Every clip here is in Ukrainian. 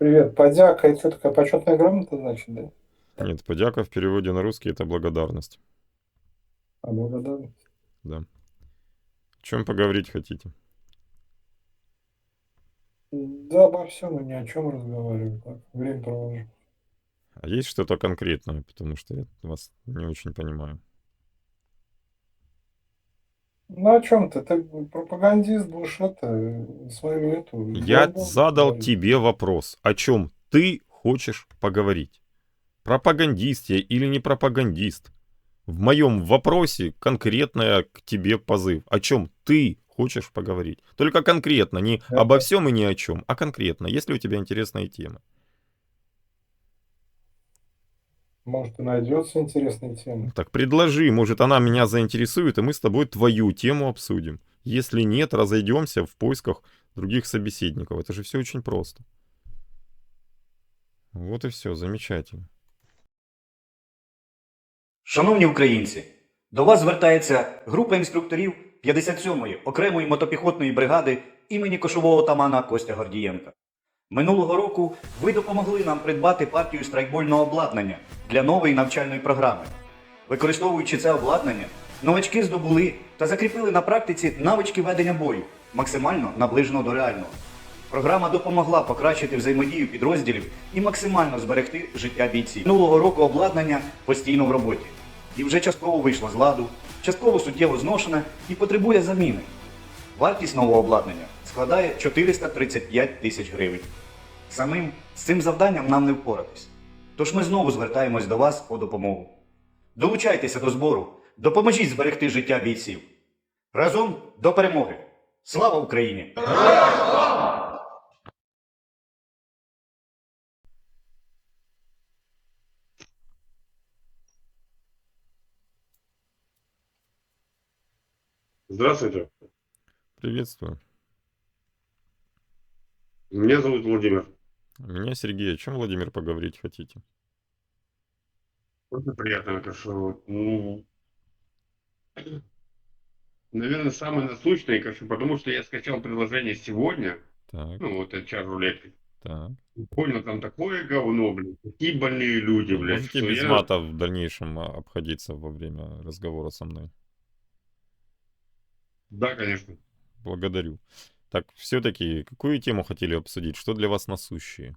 Привет, подяка, это такая почетная грамота, значит, да? Нет, подяка в переводе на русский это благодарность. А благодарность. Да. О чем поговорить хотите? Да обо всем и ни о чем разговариваю, так, время провожу. А есть что-то конкретное, потому что я вас не очень понимаю. Ну о чем ты? Ты пропагандист будешь это, свою эту... Я ерунду задал говорить. тебе вопрос, о чем ты хочешь поговорить. Пропагандист я или не пропагандист? В моем вопросе конкретная к тебе позыв. О чем ты хочешь поговорить? Только конкретно, не Это- обо всем и ни о чем, а конкретно, если у тебя интересная тема. Может, и найдется интересная тема. Так предложи, может она меня заинтересует, и мы с тобой твою тему обсудим. Если нет, разойдемся в поисках других собеседников. Это же все очень просто. Вот и все, замечательно. Шановні українці, до вас звертається група інструкторів 57-ї окремої мотопіхотної бригади імені кошового отамана Костя Гордієнка. Минулого року ви допомогли нам придбати партію страйкбольного обладнання для нової навчальної програми. Використовуючи це обладнання, новачки здобули та закріпили на практиці навички ведення бою, максимально наближено до реального. Програма допомогла покращити взаємодію підрозділів і максимально зберегти життя бійців. Минулого року обладнання постійно в роботі. І вже частково вийшло з ладу, частково суттєво зношене і потребує заміни. Вартість нового обладнання складає 435 тисяч гривень. Самим з цим завданням нам не впоратись. Тож ми знову звертаємось до вас по допомогу. Долучайтеся до збору, допоможіть зберегти життя бійців. Разом до перемоги! Слава Україні! Здравствуйте. Приветствую. Меня зовут Владимир. Меня Сергей. О чем, Владимир, поговорить хотите? Очень приятно, что, ну, наверное, самое насущное, конечно, потому что я скачал приложение сегодня, Так, ну, вот это рулетки. так. Понял, там такое говно, блин, такие больные люди, блядь, Можете без я- мата в дальнейшем а, обходиться во время разговора со мной? Да, конечно. Благодарю. Так, все-таки, какую тему хотели обсудить? Что для вас насущие?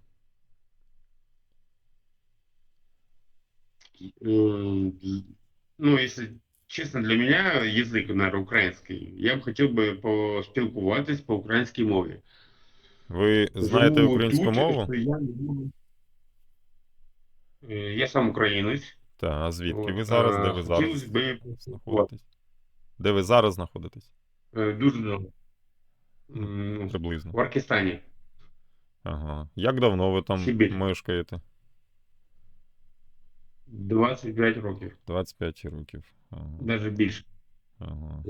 Ну, если честно, для меня язык, наверное, український. Я б хотів би поспілкуватись по українській мові. Ви знаєте Живу українську тут, мову? що я, Е, я сам українець. Так, а звідки От, ви зараз? Де ви зараз хотілося би? Де ви зараз знаходитесь? Е, Дуже давно. М, Приблизно. В Аркістані. Ага. Як давно ви там Сибір. мешкаєте? 25 років, 25 років. Ага. навіть більше. Ага.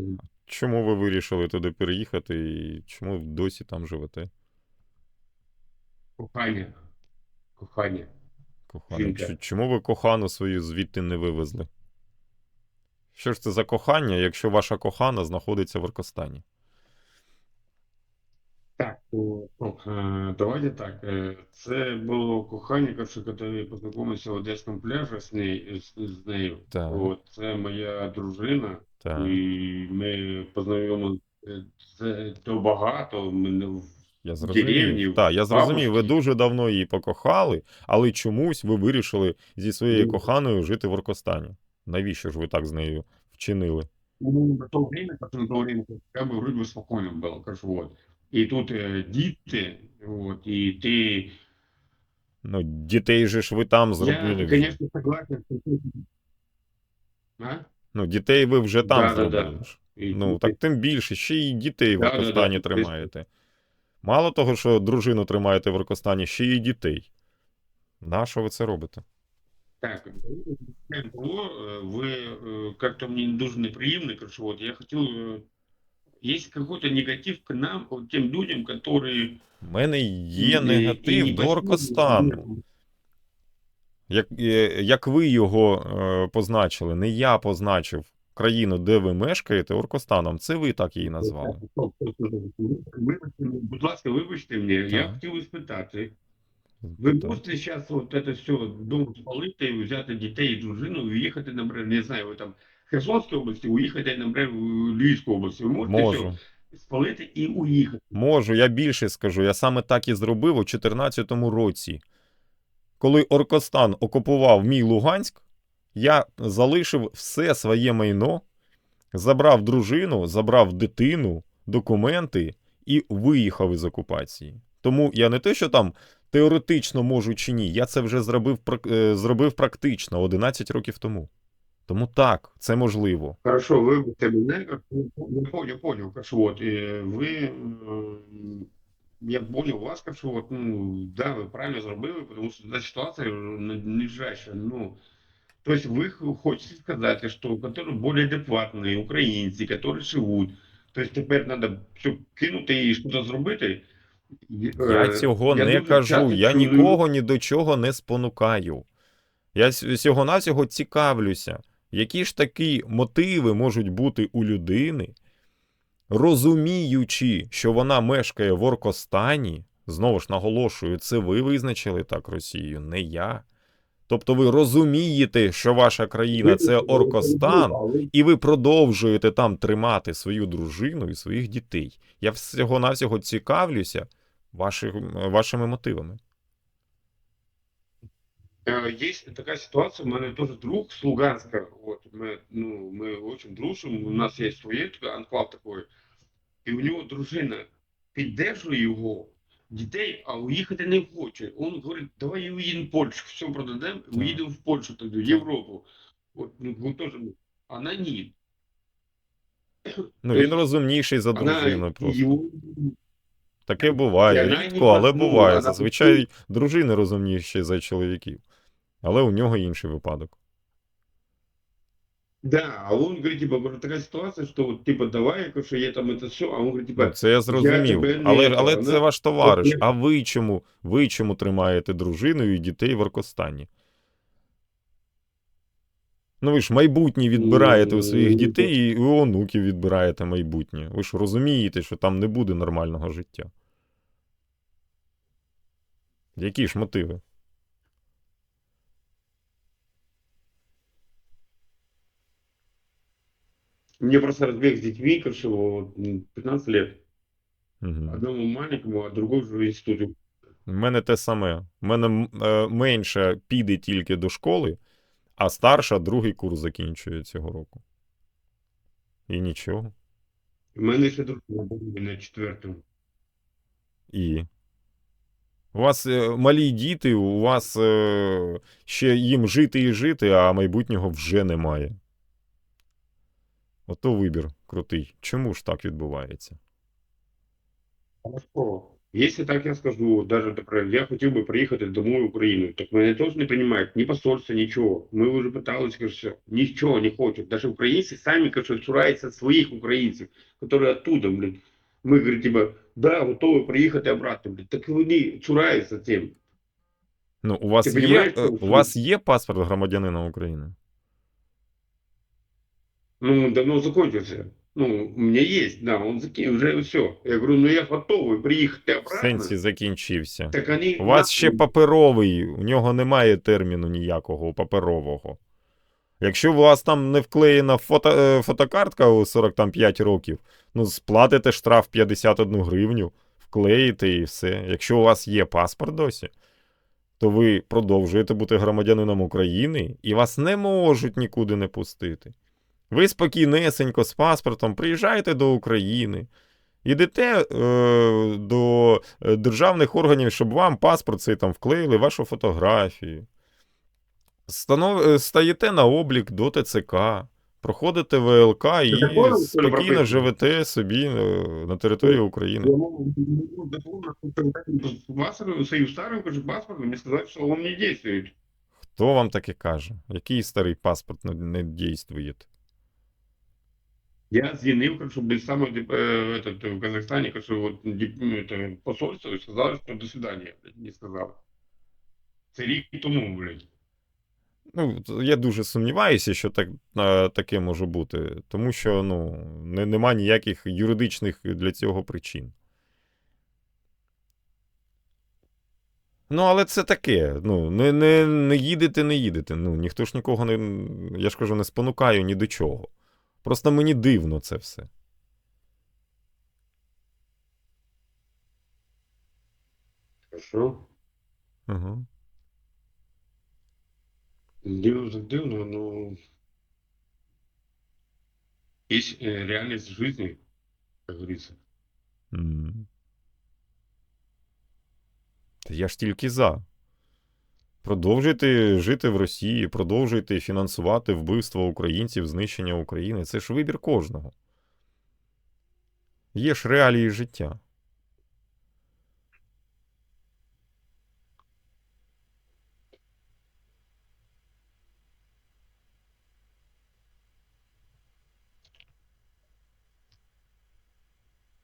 Чому ви вирішили туди переїхати і чому досі там живете? Кохання. Кохання. Кохану? Жінка. Чому ви кохану свою звідти не вивезли? Що ж це за кохання, якщо ваша кохана знаходиться в Оркостані? Так, то, то, е, давайте так. е, Це було кохання, кажу, коли я познайомився в Одеському пляжі з нею. З, з нею. Так. От, це моя дружина. Так. І ми познайомилися це то багато. Ми не в Я деревні, зрозумів. Так, я зрозумів, ви бабушки. дуже давно її покохали, але чомусь ви вирішили зі своєю Ну. коханою жити в Оркостані. Навіщо ж ви так з нею вчинили? Ну, на то время, как на то время, как бы вроде бы спокойно было, кажу, вот. И тут э, діти, вот, и ты... Ну, дітей же ж ви там зробили. Я, вже. конечно, согласен. что ты- А? Ну, дітей ви вже там Да-да-да. зробили. ж. И Ну, тут так тим більше, ще й дітей в Да-да-да, Оркостані звісно. тримаєте. Мало того, що дружину тримаєте в Оркостані, ще й дітей. Нащо ви це робите? Так, кроме того, э, вы э, как-то мне дуже неприємно, кажу, вот, я хотел... Есть какой-то негатив к нам, к тем людям, которые... У мене є негатив до Оркостану. Як, е, як ви його е, позначили, не я позначив країну, де ви мешкаєте, Оркостаном. Це ви так її назвали. Будь ласка, вибачте мені, я хотів спитати, Ви можете зараз от це все вдома спалити, взяти дітей і дружину і уїхати, наприклад, не знаю, ви там Херсонській області, уїхати, наприклад, в Львівську область. Ви можете Можу. все спалити і уїхати. Можу, я більше скажу. Я саме так і зробив у 2014 році. Коли Оркостан окупував мій Луганськ, я залишив все своє майно, забрав дружину, забрав дитину, документи і виїхав із окупації. Тому я не те, що там теоретично можу чи ні, я це вже зробив, е, зробив практично 11 років тому. Тому так, це можливо. Хорошо, вибачте мене, я понял, понял, хорошо, вот, э, ви, е, я понял вас, хорошо, вот, ну, да, ви правильно зробили, потому що ця ситуація нижайша, ну, то есть вы х- хотите сказать, что которые более адекватные українці, которые живуть, то есть тепер треба все кинути і щось зробити? Я Е, цього я не дуже кажу. часто Я чую- нікого ні до чого не спонукаю. Я всього навсього цікавлюся, які ж такі мотиви можуть бути у людини, розуміючи, що вона мешкає в Оркостані. Знову ж наголошую, це ви визначили так Росію, не я. Тобто ви розумієте, що ваша країна це Оркостан, і ви продовжуєте там тримати свою дружину і своїх дітей. Я всього навсього цікавлюся ваших, вашими мотивами. Е, Є така ситуація, у мене теж друг з Луганська, от, ми, ну, ми дуже дружимо, у нас є своє анклав такий, і у нього дружина піддержує його, дітей, а уїхати не хоче. Він говорить, давай уїдемо в Польщу, все продадемо, уїдемо в Польщу, тоді, в Європу. От, ну, теж, вона ні. Ну, він розумніший за дружину просто. Таке буває, рідко, але буває. Зазвичай дружини розумніші за чоловіків. Але у нього інший випадок. Да, а он говорит, типа, говорит, такая ситуация, что вот, типа, давай, я говорю, что я там это все, а он говорит, типа, Ну, це я зрозумів. не Але, це, але вона- це ваш товариш. От А ви чому? Ви чому тримаєте дружину і дітей в Оркостані? Ну ви ж майбутнє відбираєте у своїх Ну, дітей і у онуків відбираєте майбутнє. Ви ж розумієте, що там не буде нормального життя. Які ж мотиви? Мне просто разбег с детьми, короче, вот, 15 лет. Угу. Одному маленькому, а другой уже в институте. У мене те саме. У мене е, менша піде тільки до школи, а старша другий курс закінчує цього року. І нічого. У мене ще буде на четвертому. І. У вас е, малі діти, у вас е, ще їм жити і жити, а майбутнього вже немає. Ото вибір крутий. Чому ж так відбувається? Если так я скажу, даже, наприклад, я хотів би приїхати домой в Україну, так мене теж не приймають, ні посольства, нічого. Ми вже питалися, кажу, все, нічого не хочуть. Даже українці самі, кажуть, цураються своїх українців, які оттуда, блін. Ми, говорить, типа, да, готові приїхати обратно, блін. Так вони цураються цим. Ну, у вас, Ти є, е, що- у вас є паспорт громадянина України? Ну, давно закончился. Ну, у меня есть, да, он закинул, уже все. Я говорю, ну я готовый приехать В обратно. сенсі закінчився. Так они... У вас ще паперовий, у нього немає терміну ніякого паперового. Якщо у вас там не вклеєна фото, е, фотокартка у 45 років, ну сплатите штраф 51 гривню, вклеїте і все. Якщо у вас є паспорт досі, то ви продовжуєте бути громадянином України і вас не можуть нікуди не пустити. Ви спокійнесенько з паспортом приїжджаєте до України, ідете е, до е, державних органів, щоб вам паспорт цей там вклеїли вашу фотографію. Станов... е, Стаєте на облік до ТЦК, проходите ВЛК і Це що спокійно живете собі е, на території України. Могу дословно, Вас, свою старую кажу, паспорт, мне сказали, что он не действует. Хто вам таке каже? Який старий паспорт не, не дійствує? Я звонил, как чтобы самое э, этот, в Казахстане, как что вот дип- ну, это, посольство, и сказали, что до свидания, блядь, не сказал. Це рік тому, блядь. Ну, т- я дуже сумніваюся, що так, е, таке може бути, тому що ну, не, нема ніяких юридичних для цього причин. Ну, але це таке. Ну, не, не, не їдете, не їдете. Ну, ніхто ж нікого не. Я ж кажу, не спонукаю ні до чого. Просто мені дивно це все. Хорошо. Угу. Дивно так дивно, но есть э, реальность жизни, как говорится. М. Та я ж тільки за. Продовжуйте жити в Росії, продовжуйте фінансувати вбивство українців, знищення України. Це ж вибір кожного. Є ж реалії життя.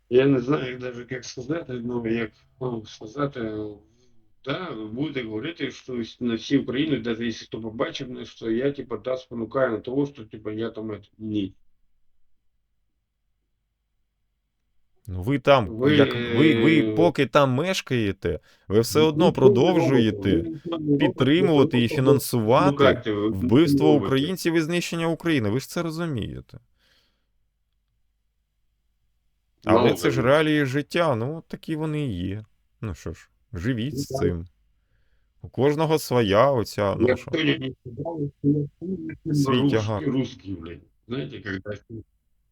Я не знаю даже, як сказати, ну як ну, сказати, да, буде говорити, що на всій Україні, навіть якщо хто побачив, що я типа да, спонукаю на того, що типа я там это, ні. Ну, ви там, Ви, як, ви, ви е, поки там мешкаєте, ви все одно продовжуєте підтримувати і фінансувати вбивство українців і знищення України. Ви ж це розумієте. Але Ну, це ж реалії життя, ну такі вони і є. Ну що ж, живіть з цим. У кожного своя оця, ну що. Свій тягар. русский, блядь. Знаете, когда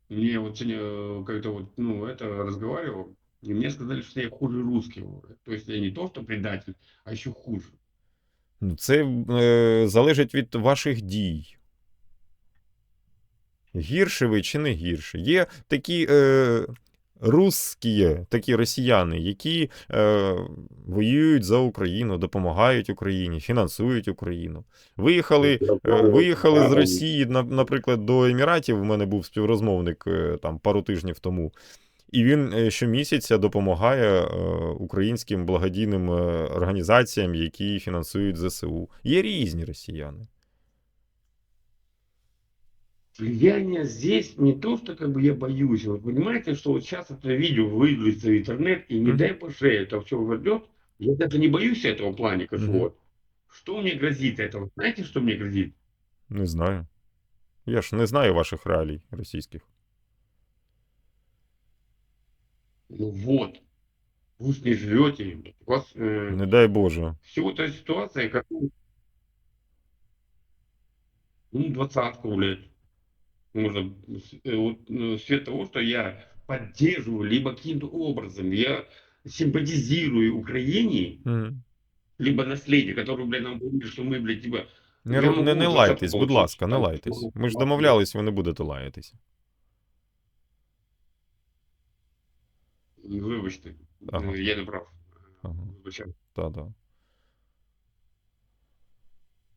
мне вот сегодня э, как-то вот, ну, это разговаривал, и мне сказали, что я хуже русского. То есть я не то, что предатель, а еще хуже. Ну, Це е, залежить від ваших дій. Гірше ви чи не гірше. Є такі е, русські, такі росіяни, які е, воюють за Україну, допомагають Україні, фінансують Україну. Виїхали, е, виїхали з Росії, на- наприклад, до Еміратів. У мене був співрозмовник е, там пару тижнів тому. І він е, щомісяця допомагає е, українським благодійним е, організаціям, які фінансують ЗСУ. Є різні росіяни. Влияние здесь не то, что как бы я боюсь. Вы понимаете, что вот сейчас это видео выйдется в интернет, и не дай боже это все войдет. Я даже не боюсь этого плане, как Мгм. вот. Что мне грозит это? Знаете, что мне грозит? Не знаю. Я ж не знаю ваших реалій російських. Ну вот. Вы ж не живете. У вас э, Не дай Боже. всего та ситуация, как ну, двадцатку, блядь. Можно, э, вот, э, свет того, что я поддерживаю, либо каким-то образом я симпатизирую Украине, Мгм. либо наследие, которое, блядь, нам говорили, что мы, блядь, типа... Не, Я ру- можу не, не двадцятку лайтесь, будь получити, ласка, не там, лайтесь. ну, Ми ж ну, домовлялись, ви не будете лаятись. Вибачте, Ага. э, я не прав. Ага. Вибачаю. Та-да.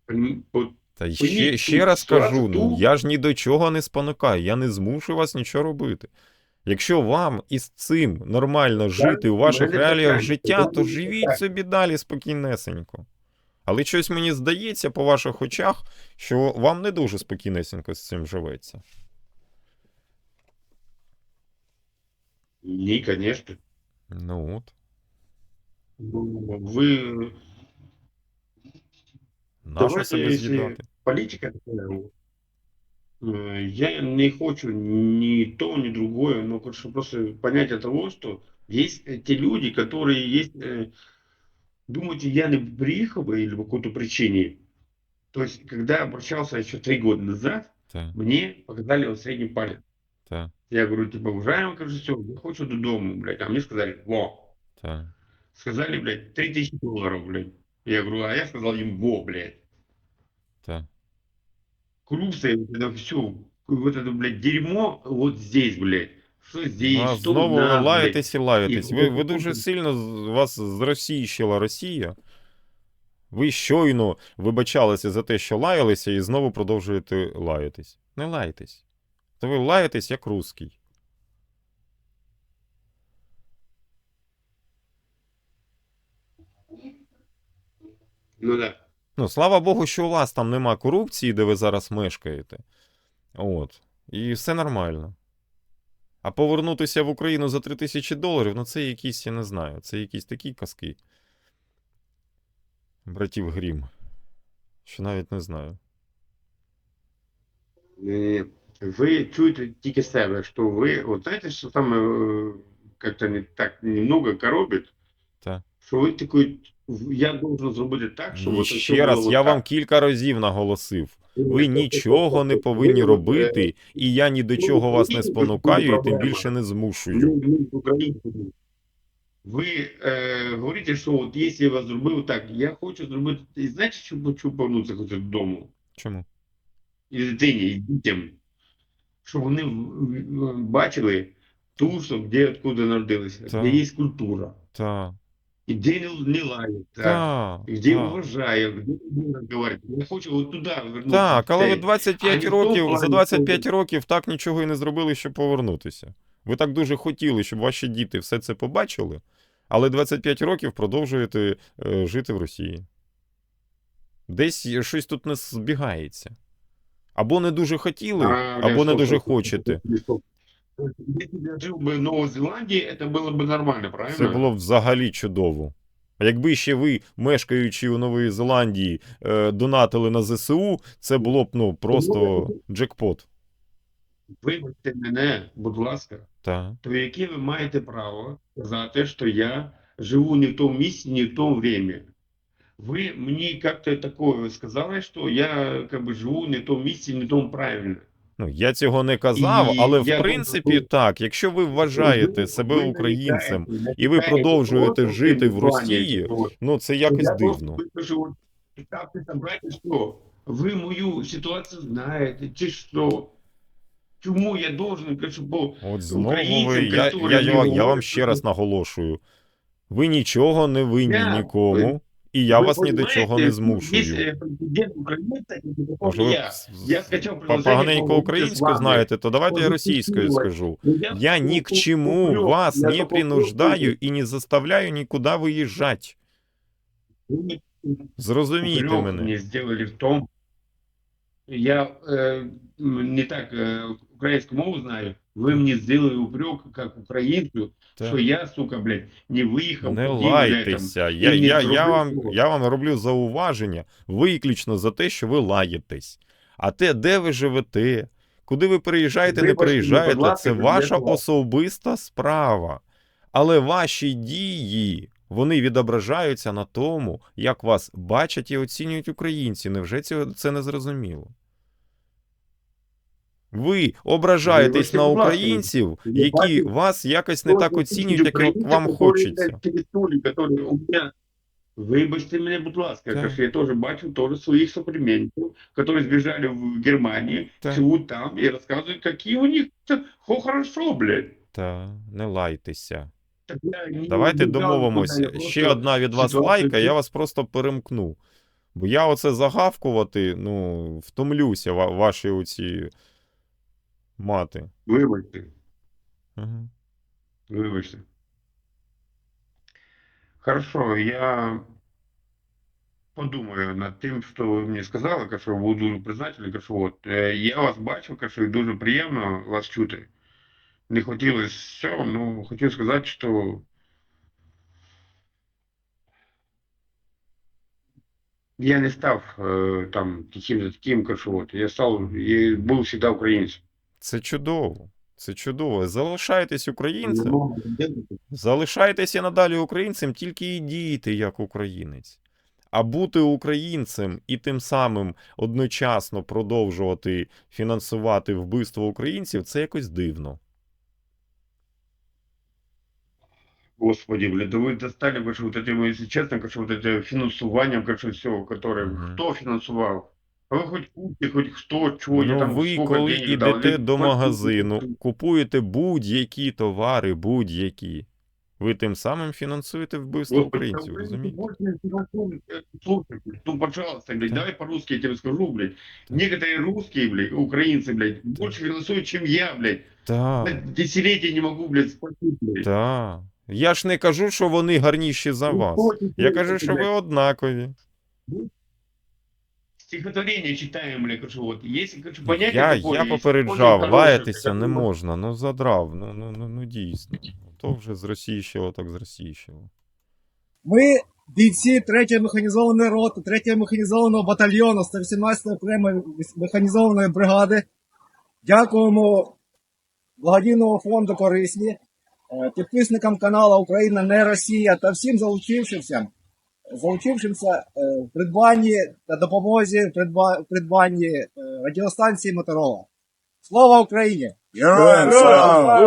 Понім- от та ще, ще раз кажу, ну, я ж ні до чого не спонукаю, я не змушую вас нічого робити. Якщо вам із цим нормально жити у ваших реаліях життя, то живіть собі далі спокійнесенько. Але щось мені здається по ваших очах, що вам не дуже спокійнесенько з цим живеться. Ні, конечно. Ну от. Ну, Ви Давайте, себе з'їдати? політика такая. Э, Я не хочу ни то, ни другое, но просто понятие того, что есть те люди, которые есть, э, думаете, я не приехал бы или по какой-то причине. То есть, когда я обращался еще три года назад, Та, мне показали вот средний палец. та, Я говорю, типа, уважаемый режиссер, я хочу додому, блядь. А мне сказали, во. та. Сказали, блядь, 3000 долларов, блядь. Я говорю, а я сказал им, во, блядь. та. Крупсы, вот это все, вот это, блядь, дерьмо вот здесь, блядь. Что здесь, А что знову ви у нас, блядь. лаєтесь і лаєтесь. І- Ви, ви дуже сильно з- вас зросійщила Росія. Ви щойно вибачалися за те, що лаялися, і знову продовжуєте лаятись. Не лайтесь. То ви лаєтесь як русський. Ну да. Ну, слава Богу, що у вас там нема корупції, де ви зараз мешкаєте. От. І все нормально. А повернутися в Україну за 3000 доларів, ну це якісь, я не знаю, це якісь такі казки. братів Грім? Що навіть не знаю. Е, Ви чуєте тільки себе, що ви, от знаєте, що там е, як-то не так немного коробить, Так. що ви такий, я должен зробити так, щоб І ще раз, я так. вам кілька разів наголосив. Ви нічого не повинні робити, і я ні до чого вас не спонукаю, і тим більше не змушую. Ну, ну. Ви е, говорите, що от якщо я вас зробив так, я хочу зробити. І знаєте, що хочу повернутися хочу додому? Чому? І дитині, і дітям. Щоб вони бачили ту, що де откуда народилися, де є культура, Та, і де не, не лають, так. та, І де та. вважає, де не говорить. Я хочу от туди вернутися. Так, але ви 25 А років, за плані 25 років так нічого і не зробили, щоб повернутися. Ви так дуже хотіли, щоб ваші діти все це побачили, але 25 років продовжуєте е, жити в Росії. Десь щось тут не збігається. Або не дуже хотіли, А, або не дуже хочете. стоп, стоп. Если бы я жил бы в Новой Зеландии, это было бы нормально, правильно? Це було б взагалі чудово. А якби ще ви, мешкаючи у Новій Зеландії, е, донатили на ЗСУ, це було б ну просто джекпот. Вибачте мене, будь ласка, Так. то яке ви маєте право сказати, що я живу не в тому місці, не в тому время? Ви мені как-то такое сказали, що я как бы, живу не в тому місці, не в тому правильно. Ну, я цього не казав, І але в я принципі просто- так. Якщо ви вважаєте Ви- себе ви українцем, нарікаєте, і ви нарікаєте продовжуєте просто жити в в плані Росії, цього. ну це якось я просто дивно. выкажу, вот, как ты собрать, что вы мою ситуацию знаете, чи что? Чому я должен, кажу, бо От знову українцям, ви, я, які я, я, я вам говорять, ще раз наголошую. Ви нічого не винні Я- нікому, і я ви вас ні до чого не змушую. Може, ви я. поганенько вами. знаєте, то давайте я російською скажу. Ну, Я ні к чему вас не принуждаю і и не заставляю никуда выезжать. Ви Зрозумійте мене. мне сделали в том, я э, м, не так э, украинскую мову знаю, вы мне сделали упрек как украинцу, Так. що я, сука, блядь, не виїхав. Не тоді, блядь, лайтеся. там, Я, і не я, я, зробив вам, цього. я вам роблю зауваження виключно за те, що ви лаєтесь. А те, де ви живете, куди ви приїжджаєте, не Вибачте, приїжджаєте, будь ласка, це для ваша того. особиста справа. Але ваші дії, вони відображаються на тому, як вас бачать і оцінюють українці. Невже цього це не зрозуміло? Ви ображаєтесь на українців, які вас якось не так оцінюють, як вам хочеться. Вибачте мене, будь ласка, Так. я теж бачу теж своїх соплеменників, які збіжали в Германію, живуть там і розказують, які у них хо, хорошо, блядь. Та не лайтеся. Так я Давайте убігав домовимося. я Ще просто одна від вас лайка, я вас просто перемкну. Бо я оце загавкувати, ну, втомлюся, ва- ваші оці мати. Вибачте, Угу. вибачте. Хорошо, я подумаю над тим, що ви мені сказали, кажу, буду дуже признательний, кажу, от, е, я вас бачив, кажу, і дуже приємно вас чути. Не хотілося все, ну, хотів сказати, що я не став е, там яким-то таким, кажу, от, я став, і був завжди українцем. Це чудово. Це чудово. Залишайтесь українцем. Ну, Залишайтеся і надалі українцем, тільки і дійте як українець. А бути українцем і тим самим одночасно продовжувати фінансувати вбивство українців це якось дивно. Господи, блядь, да вы достали, конечно, вот этим, если честно, конечно, вот это финансуванням, конечно, все, которое, Мгм. кто финансувал? А вы хоть купите, хоть кто, чего, я Ну, там, ви, сколько коли денег дал, йдете или до хоть магазину, купите. купуєте будь-які товари, будь-які, ви тим самим фінансуєте вбивство Господи, українців, да вы розумієте? больше не финансуете. Э, Слушайте, ну, пожалуйста, блядь, Так. давай по-русски я тебе скажу, блядь. Так. Некоторые русские, блядь, украинцы, блядь, больше финансуют, чем я, блядь. Так, Блядь, Десятилетия не могу, блядь, сплатить, блядь. так. Я ж не кажу, що вони гарніші за Ну, вас. хоть Я и кажу, що ви блядь. однакові. Стихотворение читаем, блядь, кажу, вот, если, кажу, понятие Я, такое, я есть, попереджав, очень лаятися не можна, ну задрав, ну, ну, ну, ну дійсно. То вже зросійщило, так зросійщило. Ми бійці 3-ї механізованої роти, 3-го механізованого батальйону 118-ї окремої механізованої бригади. Дякуємо благодійному фонду корисні, е, підписникам каналу Україна не Росія та всім залучившимся, залучившимся е, в придбанні та допомозі в придба- придбанні е, радіостанції Моторола. Слава Україні! Героям слава!